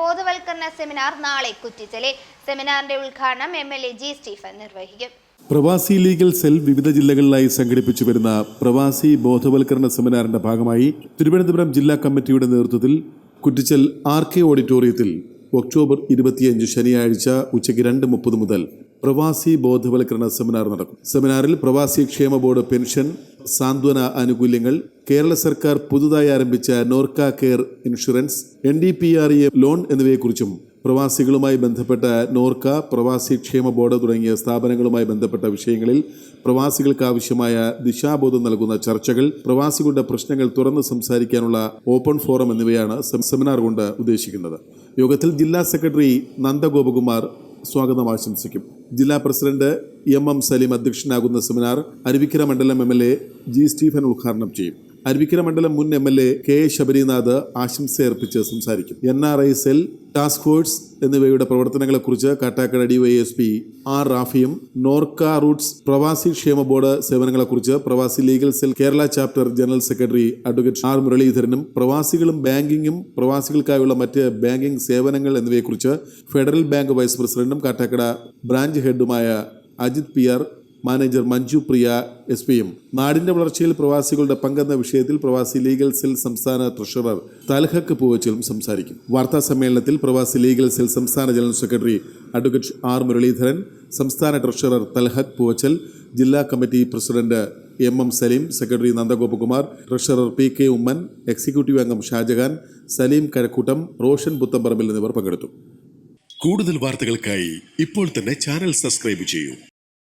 ബോധവൽക്കരണ സെമിനാർ നാളെ കുറ്റിച്ചലിൽ സെമിനാറിന്റെ ഉദ്ഘാടനം M L A G Stephen നിർവഹിക്കും. പ്രവാസി ലീഗൽ സെൽ വിവിധ ജില്ലകളിലായി സംഘടിപ്പിച്ചു വരുന്ന പ്രവാസി ബോധവൽക്കരണ സെമിനാറിന്റെ ഭാഗമായി തിരുവനന്തപുരം ജില്ലാ കമ്മിറ്റിയുടെ നേതൃത്വത്തിൽ കുറ്റിച്ചൽ ആർ കെ ഓഡിറ്റോറിയത്തിൽ ഒക്ടോബർ ഇരുപത്തിയഞ്ച് ശനിയാഴ്ച ഉച്ചയ്ക്ക് രണ്ട് മുപ്പത് മുതൽ പ്രവാസി ബോധവൽക്കരണ സെമിനാർ നടക്കും. സെമിനാറിൽ പ്രവാസി ക്ഷേമ ബോർഡ് പെൻഷൻ സാന്ത്വന ആനുകൂല്യങ്ങൾ കേരള സർക്കാർ പുതുതായി ആരംഭിച്ച Norka care insurance N D P R E loan എന്നിവയെക്കുറിച്ചും പ്രവാസികളുമായി ബന്ധപ്പെട്ട നോർക്ക പ്രവാസി ക്ഷേമ ബോർഡ് തുടങ്ങിയ സ്ഥാപനങ്ങളുമായി ബന്ധപ്പെട്ട വിഷയങ്ങളിൽ പ്രവാസികൾക്ക് ആവശ്യമായ ദിശാബോധം നൽകുന്ന ചർച്ചകൾ പ്രവാസികളുടെ പ്രശ്നങ്ങൾ തുറന്ന് സംസാരിക്കാനുള്ള ഓപ്പൺ ഫോറം എന്നിവയാണ് സെമിനാർ കൊണ്ട് ഉദ്ദേശിക്കുന്നത്. യോഗത്തിൽ ജില്ലാ സെക്രട്ടറി നന്ദഗോപകുമാർ സ്വാഗതം ആശംസിക്കും. ജില്ലാ പ്രസിഡന്റ് എം എം സലീം അധ്യക്ഷനാകുന്ന സെമിനാർ അരുവിക്കര മണ്ഡലം M L A G Stephen ഉദ്ഘാടനം ചെയ്യും. അരുവിക്കര മണ്ഡലം മുൻ M L A K Sabarinath Sabarinath ആശംസയർപ്പിച്ച് സംസാരിക്കും. N R I cell task force എന്നിവയുടെ പ്രവർത്തനങ്ങളെക്കുറിച്ച് കാട്ടാക്കട ഡിവൈഎസ്പി ആർ റാഫിയും നോർക്ക റൂട്ട്സ് പ്രവാസി ക്ഷേമ ബോർഡ് സേവനങ്ങളെക്കുറിച്ച് പ്രവാസി legal cell Kerala chapter general secretary advocate R മുരളീധരനും പ്രവാസികളും ബാങ്കിങ്ങും പ്രവാസികൾക്കായുള്ള മറ്റ് ബാങ്കിംഗ് സേവനങ്ങൾ എന്നിവയെക്കുറിച്ച് ഫെഡറൽ ബാങ്ക് വൈസ് പ്രസിഡന്റും Kattakada branch ഹെഡുമായ Ajith P R manager Manju Priya S പിയും. നാടിന്റെ വളർച്ചയിൽ പ്രവാസികളുടെ പങ്കെന്ന വിഷയത്തിൽ പ്രവാസി ലീഗൽ സെൽ സംസ്ഥാന ട്രഷറർ തൽഹക്ക് പൂവച്ചലും സംസാരിക്കും. വാർത്താ സമ്മേളനത്തിൽ പ്രവാസി ലീഗൽ സെൽ സംസ്ഥാന general secretary advocate R Muraleedharan സംസ്ഥാന ട്രഷറർ തൽഹക് പൂവച്ചൽ ജില്ലാ committee president M M Saleem secretary Nandagopakumar treasurer P K Oommen executive അംഗം ഷാജഹാൻ സലീം കരക്കൂട്ടം റോഷൻ പുത്തമ്പറമ്പിൽ എന്നിവർ പങ്കെടുത്തു. കൂടുതൽ വാർത്തകൾക്കായി ഇപ്പോൾ തന്നെ ചാനൽ സബ്സ്ക്രൈബ് ചെയ്യൂ.